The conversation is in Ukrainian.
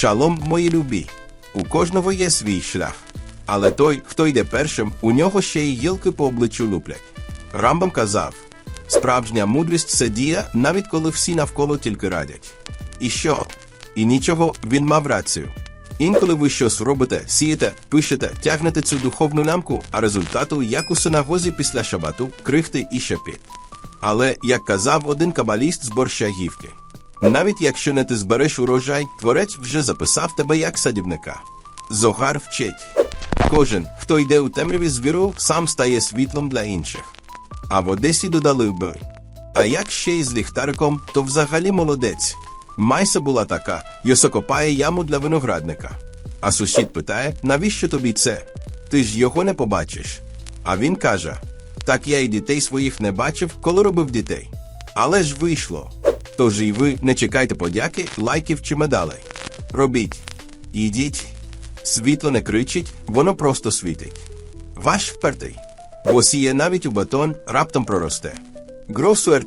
Шалом, мої любі. У кожного є свій шлях. Але той, хто йде першим, у нього ще й гілки по обличчю луплять. Рамбам казав: справжня мудрість це дія, навіть коли всі навколо тільки радять. І що? І нічого він мав рацію. Інколи ви щось робите, сієте, пишете, тягнете цю духовну лямку, а результату, як у синагозі після шабату, крихти і шепіт. Але, як казав один кабаліст з борщагівки, навіть якщо не ти збереш урожай, творець вже записав тебе як садівника. Зогар вчить. Кожен, хто йде у темряві з вірою, сам стає світлом для інших. А в Одесі додали би. А як ще й з ліхтариком, то взагалі молодець. Майса була така, Йосо копає яму для виноградника. А сусід питає, навіщо тобі це? Ти ж його не побачиш. А він каже: Так я і дітей своїх не бачив, коли робив дітей. Але ж вийшло. Тож і ви не чекайте подяки, лайків чи медалей. Робіть, ідіть. Світло не кричить, воно просто світить. Ваш впертий. Бо сіє навіть у батон раптом проросте. Гросуер